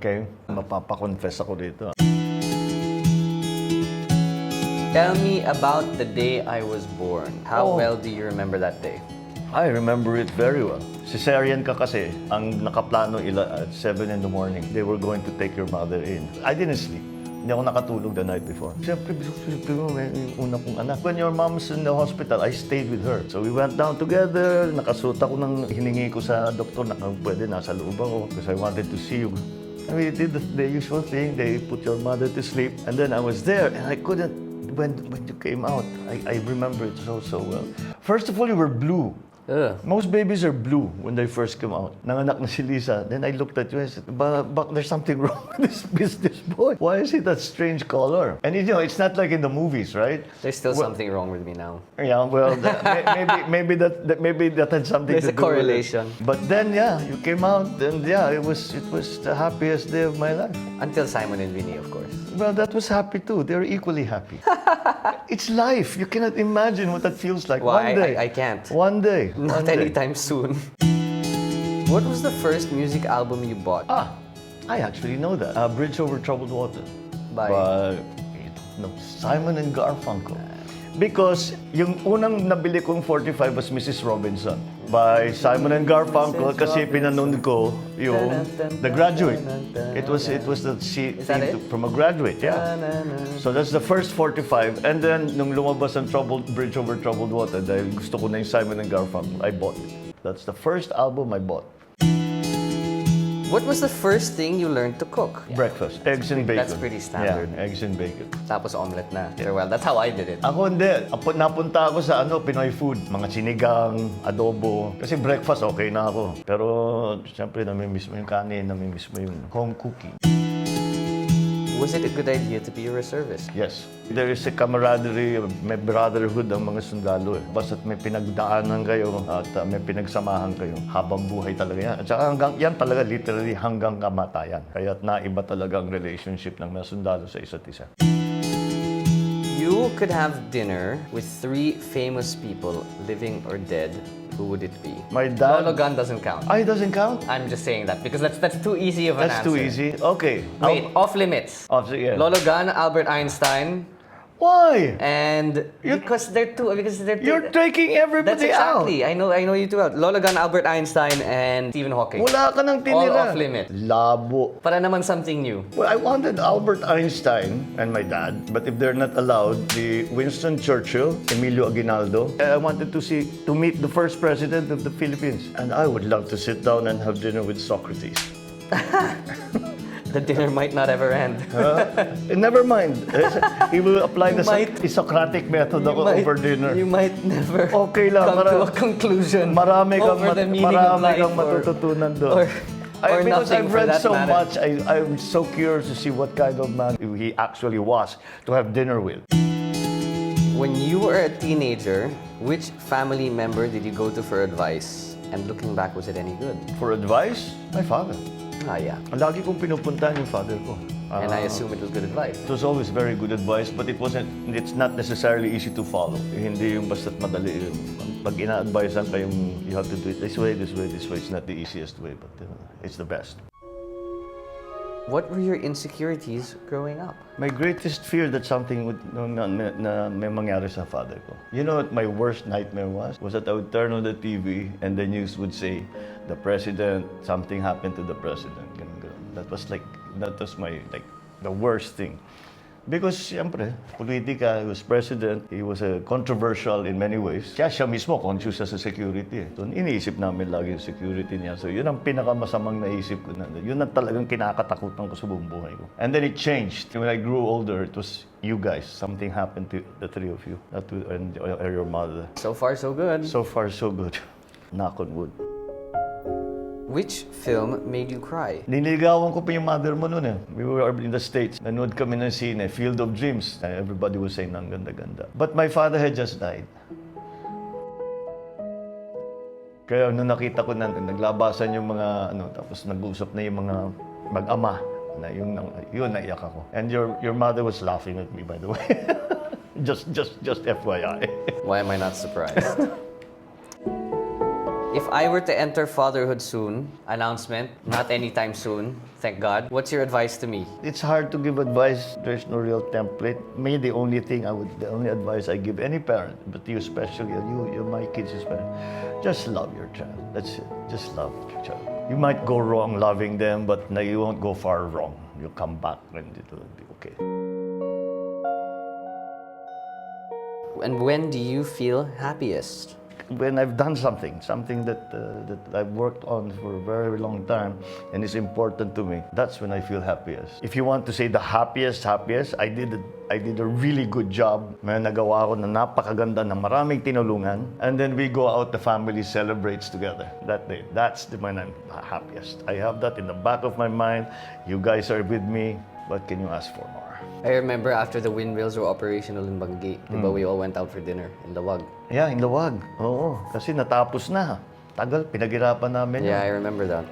Okay? Mapapa-confess ako dito. Tell me about the day I was born. How Oh. well do you remember that day? I remember it very well. Cesarean ka kasi, ang nakaplano ila at 7 in the morning, they were going to take your mother in. I didn't sleep. Hindi ako nakatulog the night before. Siyempre, siyempre mo, una kong anak. When your mom's in the hospital, I stayed with her. So we went down together. Nakasuot ako ng hiningi ko sa doktor na kung pwede nasa loob ako because I wanted to see you. They did the, the usual thing. They put your mother to sleep. And then I was there and I couldn't, when, when you came out, I, I remember it so, so well. First of all, you were blue. Ugh. Most babies are blue when they first come out. Nanganak na si Lisa. Then I looked at you and said, but, but there's something wrong with this business boy. Why is it that strange color? And you know, it's not like in the movies, right? There's still Well- something wrong with me now. Yeah, well, that, may- maybe maybe that, that maybe that had something There's to a do with it. correlation. But then, yeah, you came out, and yeah, it was it was the happiest day of my life. Until Simon and Vinny, of course. Well, that was happy too. They're equally happy. it's life. You cannot imagine what that feels like. Well, One I- day. I- I can't. One day. Not one day. anytime soon. what was the first music album you bought? Ah, I actually know that. Uh, Bridge Over Troubled Water. By- By no, Simon and Garfunkel. Because yung unang nabili kong 45 was Mrs. Robinson by Simon and Garfunkel kasi pinanood ko yung The Graduate. It was it was the she it? from a graduate, yeah. So that's the first 45 and then nung lumabas ang Troubled Bridge Over Troubled Water dahil gusto ko na yung Simon and Garfunkel, I bought it. That's the first album I bought. What was the first thing you learned to cook? Breakfast, eggs and bacon. That's pretty standard. Yeah, eggs and bacon. Tapos omelette na. Well, that's how I did it. Ako hindi. Apo- Napunta ako sa ano, Pinoy food. Mga sinigang, adobo. Kasi breakfast okay na ako. Pero siyempre namimiss mo yung kanin, namimiss mo yung home cooking. Was it a good idea to be a reservist? Yes. There is a camaraderie, may brotherhood ang mga sundalo eh. Basta't may pinagdaanan kayo at uh, may pinagsamahan kayo. Habang buhay talaga yan. At saka hanggang, yan talaga literally hanggang kamatayan. Kaya't naiba talaga ang relationship ng mga sundalo sa isa't isa. You could have dinner with three famous people, living or dead. Who would it be? My dad... Lolo Gun doesn't count. Ay, doesn't count? I'm just saying that because that's that's too easy of an That's answer. too easy. Okay. Wait, off limits. Oh, sige. Lolo Gun, Albert Einstein, Why? and because they're too because they're too, You're taking That's everybody exactly. I know I know you too well. Lolo Gun, Albert Einstein, and Stephen Hawking. out. Wala ka nang All tinira. off limit. Labo. Para naman something new. Well, I wanted Albert Einstein and my dad, but if they're not allowed, the Winston Churchill, Emilio Aguinaldo. I wanted to see to meet the first president of the Philippines, and I would love to sit down and have dinner with Socrates. The dinner might not ever end. Eh, never mind. he will apply the might- Soc- Socratic method ako might- over dinner. You might never Okay lang, come to mara- a conclusion Marami kang, over mat- the meaning of marami life kang or- matututunan doon. or, I, or because nothing I've for read that so matter. much, I, I'm so curious to see what kind of man he actually was to have dinner with. When you were a teenager, which family member did you go to for advice? And looking back, was it any good? For advice, my father. Ah, yeah. Lagi kong pinupuntahan yung father ko. And Ah, I assume it was good advice. It was always very good advice, but it wasn't, it's not necessarily easy to follow. Eh, Hindi yung basta't madali. Yung, pag ina-advisean kayong you have to do it this way, this way, this way, it's not the easiest way, but uh, it's the best. What were your insecurities growing up? My greatest fear that something would na, na, na, may mangyari sa father ko. You know what my worst nightmare was? Was that I would turn on the TV and the news would say, the president, something happened to the president. That was like, that was my, like, the worst thing. Because, siyempre, politika, he was president, he was uh, controversial in many ways. Kaya siya mismo conscious siya sa security. Eh. So, iniisip namin lagi yung security niya. So, yun ang pinakamasamang naisip ko. Na, yun ang talagang kinakatakutan ko sa buong buhay ko. And then it changed. When I grew older, it was you guys. Something happened to the three of you. Not to and, or your mother. So far, so good. So far, so good. Knock on wood. Which film made you cry? Niligawan ko pa yung mother mo noon eh. We were in the States. Nanood kami ng scene, Field of Dreams. Uh, Everybody was saying, ang ganda-ganda. But my father had just died. Kaya nung nakita ko na naglabasan yung mga ano, tapos nag-usap na yung mga mag-ama, na yung, yun, naiyak ako. And your, your mother was laughing at me, by the way. just, just, just FYI. Why am I not surprised? If I were to enter fatherhood soon, announcement, not anytime soon, thank God, what's your advice to me? It's hard to give advice. There's no real template. Me, the only thing I would, the only advice I give any parent, but you especially, you, you my kids especially, just love your child. That's it. Just love your child. You might go wrong loving them, but no, you won't go far wrong. You'll come back and it'll be okay. And when do you feel happiest? When I've done something, something that uh, that I've worked on for a very long time, and it's important to me, that's when I feel happiest. If you want to say the happiest, happiest, I did a, I did a really good job. May nagawa ako na napakaganda na maraming tinulungan, and then we go out, the family celebrates together that day. That's the when I'm happiest. I have that in the back of my mind. You guys are with me. What can you ask for more? I remember after the windmills were operational in Banggi, di ba we all went out for dinner in the wag. Yeah, in Lawag. Oo, kasi natapos na. Tagal, pinaghirapan namin. Yeah, I remember that.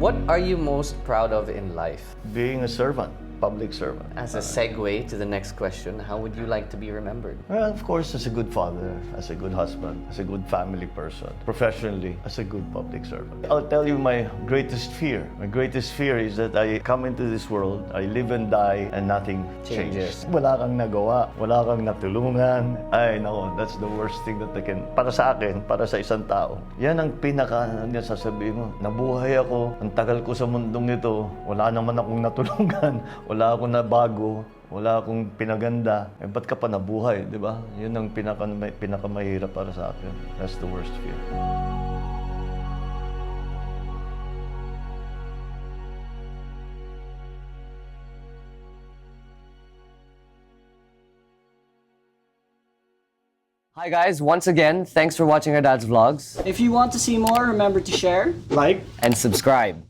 What are you most proud of in life? Being a servant, public servant. As a segue to the next question, how would you like to be remembered? Well, of course, as a good father, as a good husband, as a good family person, professionally, as a good public servant. I'll tell you my greatest fear. My greatest fear is that I come into this world, I live and die, and nothing Changes. changes. Wala kang nagawa, wala kang natulungan. Ay, nako, that's the worst thing that I can, para sa akin, para sa isang tao. Yan ang pinaka, ano yan sasabihin mo, nabuhay ako, ang tagal ko sa mundong nito, wala naman akong natulungan, wala akong nabago, wala akong pinaganda, eh ba't ka pa nabuhay, di ba? Yun ang pinaka, pinakamahirap para sa akin. That's the worst fear. Hi guys, once again, thanks for watching our dad's vlogs If you want to see more, remember to share. Like, and subscribe.